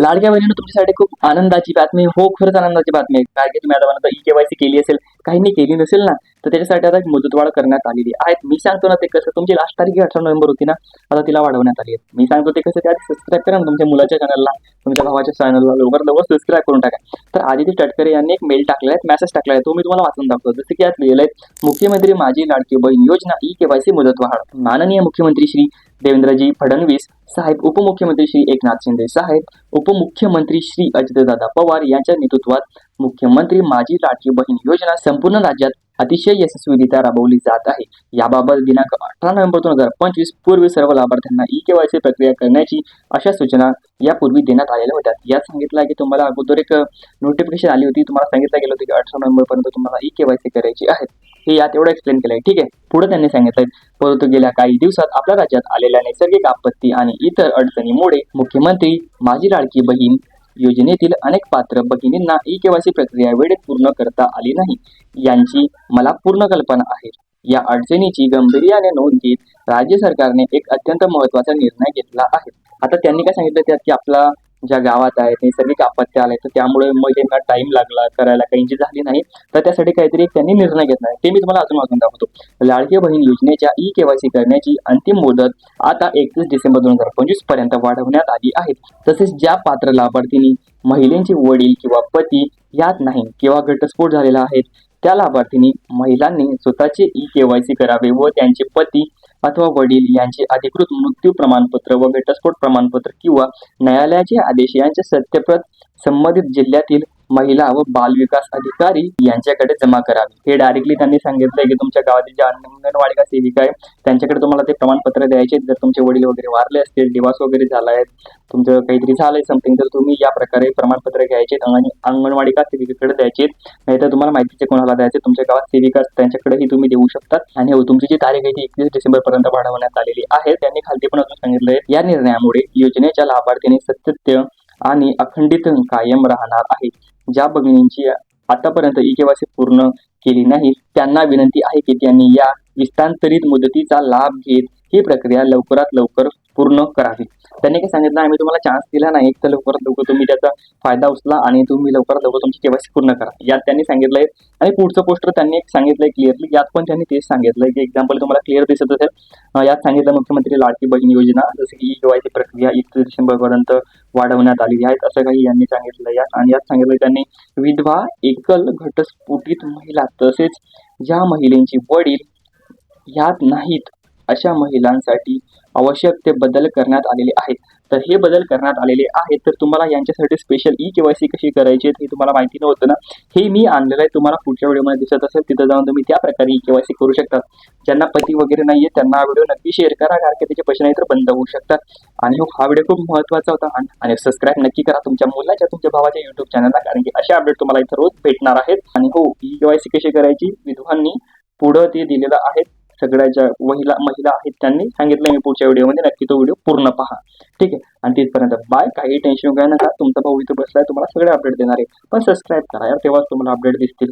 लाडक्या बहिणीनं तुमच्यासाठी खूप आनंदाची बातमी हो खरंच आनंदाची बातमी आहे. कारण की तुम्ही आता म्हणता ई केवायसी केली असेल काहींनी केली नसेल ना तर त्याच्यासाठी आता एक मुदतवाढ करण्यात आलेली आहे. मी सांगतो ना ते कसं तुमची लास्ट तारीख अठरा नोव्हेंबर होती ना आता तिला वाढवण्यात आली आहे. मी सांगतो ते कसं त्याआधी सबस्क्राईब करा ना तुमच्या मुलाच्या चॅनलला तुमच्या भावाच्या चॅनलला लवकर लवकर सबस्क्राईब करून टाका. तर आदित्य तटकरे यांनी एक मेल टाकला आहे मेसेज टाकला आहे तो मी तुम्हाला वाचून दाखवतो. जसं की यात लिहिलं आहे मुख्यमंत्री माझी लाडकी बहीण योजना ई केवायसी मुदतवाढ. माननीय मुख्यमंत्री श्री देवेंद्रजी फडणवीस साहेब उपमुख्यमंत्री श्री एकनाथ शिंदे साहेब उपमुख्यमंत्री श्री अजितदादा पवार यांच्या नेतृत्वात मुख्यमंत्री माझी लाडकी बहीण योजना संपूर्ण राज्यात अतिशय यशस्वीरित्या राबवली जात आहे. याबाबत दिनांक अठरा नोव्हेंबर दोन हजार पंचवीस पूर्वी सर्व लाभार्थ्यांना ई केवायसी प्रक्रिया करण्याची अशा सूचना यापूर्वी देण्यात आलेल्या होत्या. यात सांगितलं की तुम्हाला अगोदर एक नोटिफिकेशन आली होती. तुम्हाला सांगितलं गेलं होतं की अठरा नोव्हेंबर पर्यंत तुम्हाला ई केवायसी करायची आहे. हे यात एवढं एक्सप्लेन केलंय. ठीक आहे? पुढे त्यांनी सांगितलंय परंतु गेल्या काही दिवसात आपल्या राज्यात आलेल्या नैसर्गिक आपत्ती आणि इतर अडचणीमुळे मुख्यमंत्री माझी लाडकी बहीण योजनेतील अनेक पात्र भगिनींना ई केवायसी प्रक्रिया वेळेत पूर्ण करता आली नाही. यांची मला पूर्ण कल्पना आहे. या अडचणीची गंभीर्याने नोंद घेत राज्य सरकारने एक अत्यंत महत्त्वाचा निर्णय घेतला आहे. आता त्यांनी काय सांगितलं? त्यात की आपला ज्या गावात आहे नैसर्गिक आपत्ती आले तर त्यामुळे महिलांना टाइम लागला करायला काहींची झाली नाही. तर त्यासाठी काहीतरी त्यांनी निर्णय घेतला आहे. ते मी तुम्हाला अजून वाजून दाखवतो. लाडकी बहीण योजनेच्या ई केवायसी करण्याची अंतिम मुदत आता एकतीस डिसेंबर दोन हजार पंचवीसपर्यंत वाढवण्यात आली आहे. तसेच ज्या पात्र लाभार्थींनी महिलांचे वडील किंवा पती यात नाही किंवा घटस्फोट झालेला आहे त्या लाभार्थींनी महिलांनी स्वतःचे ई केवायसी करावे व त्यांचे पती अथवा वडील यांचे अधिकृत मृत्यू प्रमाणपत्र व घटस्फोट प्रमाणपत्र किंवा न्यायालयाचे आदेश यांचे सत्यप्रत संबंधित जिल्ह्यातील महिला व बाल विकास अधिकारी यांच्याकडे जमा करावे. हे डायरेक्टली त्यांनी सांगितलंय की तुमच्या गावातील ज्या अंगणवाडी का सेविका आहे त्यांच्याकडे तुम्हाला ते प्रमाणपत्र द्यायचे जर तुमचे वडील वगैरे वारले असतील दिवास वगैरे झाला आहे तुमचं काहीतरी झालंय समथिंग तर तुम्ही या प्रकारे प्रमाणपत्र घ्यायचे आणि अंगणवाडी का सेविकेकडे द्यायचे नाहीतर तुम्हाला माहितीचे कोणाला द्यायचे तुमच्या गावात सेविका त्यांच्याकडेही तुम्ही देऊ शकतात. आणि हो तुमची जी तारीख आहे ती एकवीस डिसेंबर पर्यंत वाढवण्यात आलेली आहे. त्यांनी खालती पण अजून सांगितलंय या निर्णयामुळे योजनेच्या लाभार्थीने सत्यत्य आणि अखंडित कायम राहणार आहे. ज्या भगिनींची आतापर्यंत ई केवायसी पूर्ण केली नाही त्यांना विनंती आहे की त्यांनी या विस्तांतरित मुदतीचा लाभ घेत ही प्रक्रिया लवकरात लवकर पूर्ण करावी. त्यांनी काय सांगितलं आम्ही तुम्हाला चान्स दिला नाही. तर लवकरात लवकर तुम्ही त्याचा फायदा उचला आणि तुम्ही लवकरात लवकर तुमची केवायसी पूर्ण करा. यात त्यांनी सांगितलंय आणि पुढचं पोस्टर त्यांनी एक सांगितलंय क्लिअरली यात पण त्यांनी तेच सांगितलंय की एक्झाम्पल तुम्हाला क्लिअर दिसत असेल. यात सांगितलं मुख्यमंत्री लाडकी बहीण योजना जसं की केवायसी प्रक्रिया एकतीस डिसेंबर पर्यंत वाढवण्यात आलेली आहे. असं काही यांनी सांगितलं यात. आणि यात सांगितलं त्यांनी विधवा एकल घटस्फोटित महिला तसेच ज्या महिलेंची वडील यात नाहीत. अशा महिलांसाठी आवश्यक ते बदल करण्यात आलेले आहेत. तर हे बदल करण्यात आलेले आहेत तर तुम्हाला यांच्यासाठी स्पेशल ई केवायसी कशी करायची आहे हे तुम्हाला माहिती नव्हतं ना? हे मी आणलेलं आहे तुम्हाला पुढच्या व्हिडिओमध्ये दिसत असेल तिथं जाऊन तुम्ही त्या प्रकारे ई केवायसी करू शकता. ज्यांना पती वगैरे नाहीये त्यांना हा व्हिडिओ नक्की शेअर करा कारण की त्याचे पैसे नाही तर बंद होऊ शकतात. आणि हो हा व्हिडिओ खूप महत्त्वाचा होता. आणि- आणि सबस्क्राईब नक्की करा तुमच्या मुलाच्या तुमच्या भावाच्या युट्यूब चॅनलला कारण की असे अपडेट तुम्हाला इथं रोज भेटणार आहेत. आणि हो ई केवायसी कशी करायची विधवांनी पुढं ते दिलेलं आहे. सगळ्या ज्या महिला महिला आहेत त्यांनी सांगितलं मी पुढच्या व्हिडिओमध्ये नक्की तो व्हिडिओ पूर्ण पहा. ठीक आहे? आणि तिथपर्यंत बाय काही टेन्शन घ्या नका. तुमचा भाऊ इथं बसलाय तुम्हाला सगळे अपडेट देणार आहे. पण सबस्क्राईब करा यार तेव्हाच तुम्हाला अपडेट दिसतील.